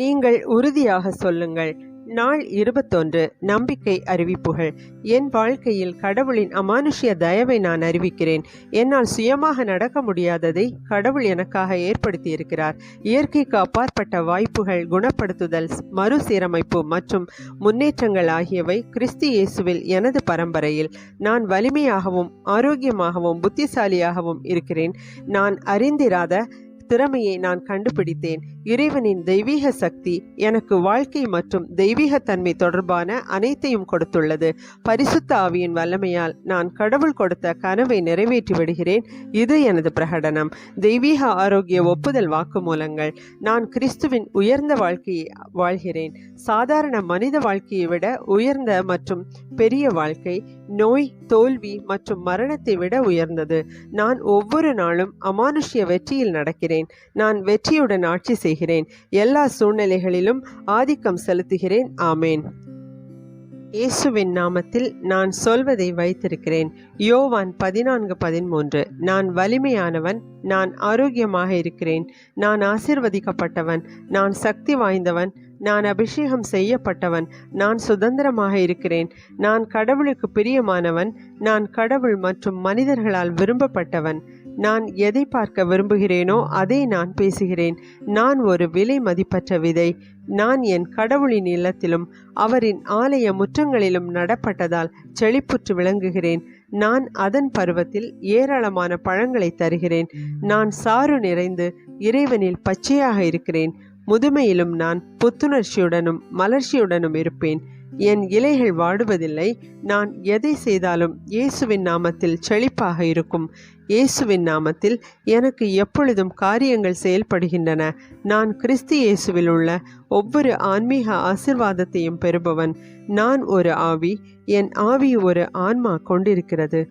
நீங்கள் உறுதியாக சொல்லுங்கள். நாள் இருபத்தொன்று நம்பிக்கை அறிவிப்புகள். என் வாழ்க்கையில் கடவுளின் அமானுஷ்ய தயவை நான் அறிவிக்கிறேன். என்னால் சுயமாக நடக்க முடியாததை கடவுள் எனக்காக ஏற்படுத்தியிருக்கிறார். இயற்கைக்கு அப்பாற்பட்ட வாய்ப்புகள் குணப்படுத்துதல் மறுசீரமைப்பு மற்றும் முன்னேற்றங்கள் ஆகியவை கிறிஸ்து இயேசுவில் எனது பரம்பரையில். நான் வலிமையாகவும் ஆரோக்கியமாகவும் புத்திசாலியாகவும் இருக்கிறேன். நான் அறிந்திராத திறமையை நான் கண்டுபிடித்தேன். இறைவனின் தெய்வீக சக்தி எனக்கு வாழ்க்கை மற்றும் தெய்வீகத்தன்மை தொடர்பான அனைத்தையும் கொடுத்துள்ளது. பரிசுத்த ஆவியின் வல்லமையால் நான் கடவுள் கொடுத்த கனவை நிறைவேற்றி விடுகிறேன். இது எனது பிரகடனம். தெய்வீக ஆரோக்கிய ஒப்புதல் வாக்குமூலங்கள். நான் கிறிஸ்துவின் உயர்ந்த வாழ்க்கையை வாழ்கிறேன். சாதாரண மனித வாழ்க்கையை விட உயர்ந்த மற்றும் பெரிய வாழ்க்கை நோய் தோல்வி மற்றும் மரணத்தை விட உயர்ந்தது. நான் ஒவ்வொரு நாளும் அமானுஷ்ய வெற்றியில் நடக்கிறேன். நான் வெற்றியுடன் ஆட்சி செய்கிறேன். எல்லா சூழ்நிலைகளிலும் ஆதிக்கம் செலுத்துகிறேன். ஆமேன். இயேசுவின் நாமத்தில் நான் சொல்வதை வைத்திருக்கிறேன். யோவான் பதினான்கு பதிமூன்று. நான் வலிமையானவன். நான் ஆரோக்கியமாக இருக்கிறேன். நான் ஆசிர்வதிக்கப்பட்டவன். நான் சக்தி வாய்ந்தவன். நான் அபிஷேகம் செய்யப்பட்டவன் நான் சுதந்திரமாக இருக்கிறேன். நான் கடவுளுக்கு பிரியமானவன் நான் கடவுள் மற்றும் மனிதர்களால் விரும்பப்பட்டவன். நான் எதை பார்க்க விரும்புகிறேனோ அதை நான் பேசுகிறேன். நான் ஒரு விலை மதிப்பற்ற விதை. நான் என் கடவுளின் இல்லத்திலும் அவரின் ஆலய முற்றங்களிலும் நடப்பட்டதால் செழிப்புற்று விளங்குகிறேன். நான் அதன் பருவத்தில் ஏராளமான பழங்களை தருகிறேன். நான் சாறு நிறைந்து இறைவனில் பச்சையாக இருக்கிறேன். முதுமையிலும் நான் புத்துணர்ச்சியுடனும் மலர்ச்சியுடனும் இருப்பேன். என் இலைகள் வாடுவதில்லை. நான் எதை செய்தாலும் இயேசுவின் நாமத்தில் செழிப்பாக இருக்கும். இயேசுவின் நாமத்தில் எனக்கு எப்பொழுதும் காரியங்கள் செயல்படுகின்றன. நான் கிறிஸ்து இயேசுவில் உள்ள ஒவ்வொரு ஆன்மீக ஆசிர்வாதத்தையும் பெறுபவன். நான் ஒரு ஆவி என் ஆவி ஒரு ஆன்மா கொண்டிருக்கிறது.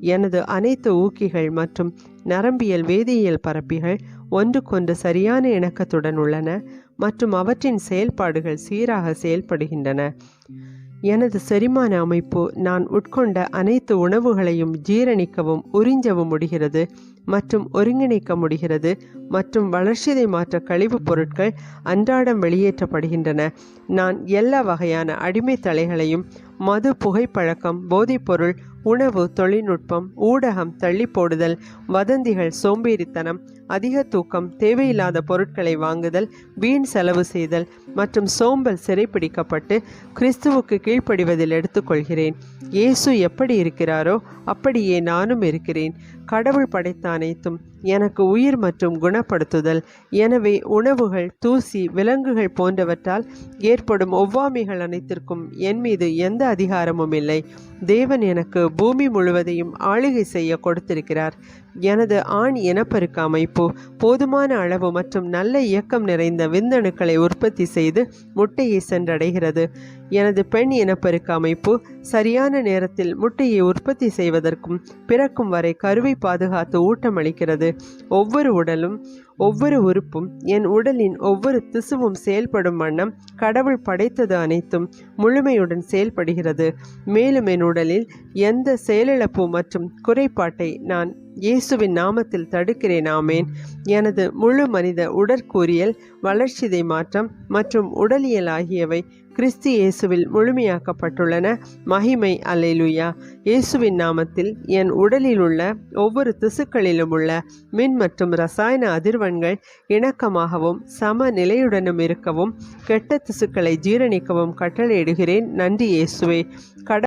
எனது அனைத்து ஊக்கிகள் மற்றும் நரம்பியல் வேதியியல் பரப்பிகள் ஒன்றுக்கொன்று சரியான இணக்கத்துடன் உள்ளன மற்றும் அவற்றின் செயல்பாடுகள் சீராக செயல்படுகின்றன. எனது செரிமான அமைப்பு நான் உட்கொண்ட அனைத்து உணவுகளையும் ஜீரணிக்கவும் உறிஞ்சவும் முடிகிறது மற்றும் ஒருங்கிணைக்க முடிகிறது மற்றும் வளர்ச்சிதை மாற்ற கழிவுப் பொருட்கள் அன்றாடம் வெளியேற்றப்படுகின்றன. நான் எல்லா வகையான அடிமை தலைகளையும் மது புகைப்பழக்கம் போதைப்பொருள் உணவு தொழில்நுட்பம் ஊடகம் தள்ளி போடுதல் வதந்திகள் சோம்பேறித்தனம் அதிக தூக்கம் தேவையில்லாத பொருட்களை வாங்குதல் வீண் செலவு செய்தல் மற்றும் சோம்பல் சிறைப்பிடிக்கப்பட்டு கிறிஸ்துவுக்கு கீழ்ப்படிவதில் எடுத்துக்கொள்கிறேன். இயேசு எப்படி இருக்கிறாரோ அப்படியே நானும் இருக்கிறேன். கடவுள் படைத்த அனைத்தும் எனக்கு உயிர் மற்றும் குணப்படுத்துதல். எனவே உணவுகள் தூசி விலங்குகள் போன்றவற்றால் ஏற்படும் ஒவ்வாமைகள் அனைத்திற்கும் என் மீது எந்த அதிகாரமும் இல்லை. தேவன் எனக்கு பூமி முழுவதையும் ஆளுகை செய்ய கொடுத்திருக்கிறார். எனது ஆண் இனப்பெருக்க அமைப்பு போதுமான அளவு மற்றும் நல்ல இயக்கம் நிறைந்த விந்தணுக்களை உற்பத்தி செய்து முட்டையை சென்றடைகிறது. எனது பெண் இனப்பெருக்க அமைப்பு சரியான நேரத்தில் முட்டையை உற்பத்தி செய்வதற்கும் பிறக்கும் வரை கருவை பாதுகாத்து ஊட்டமளிக்கிறது. ஒவ்வொரு உடலும் ஒவ்வொரு உறுப்பும் என் உடலின் ஒவ்வொரு திசுவும் செயல்படும் வண்ணம் கடவுள் படைத்தது அனைத்தும் முழுமையுடன் செயல்படுகிறது. மேலும் என் உடலில் எந்த செயலிழப்பு மற்றும் குறைபாட்டை நான் இயேசுவின் நாமத்தில் தடுக்கிறேன். ஆமேன். எனது முழு மனித உடற்கூறியல் வளர்ச்சிதை மாற்றம் மற்றும் உடலியல் ஆகியவை கிறிஸ்து இயேசுவில் முழுமையாக்கப்பட்டுள்ளன. மகிமை அலைலுயா இயேசுவின் நாமத்தில் என் உடலில் உள்ள ஒவ்வொரு திசுக்களிலும் உள்ள மின் மற்றும் ரசாயன அதிர்வன்கள் இணக்கமாகவும் சம நிலையுடனும் இருக்கவும் கெட்ட திசுக்களை ஜீரணிக்கவும் கட்டளையிடுகிறேன். நன்றி இயேசுவே. கட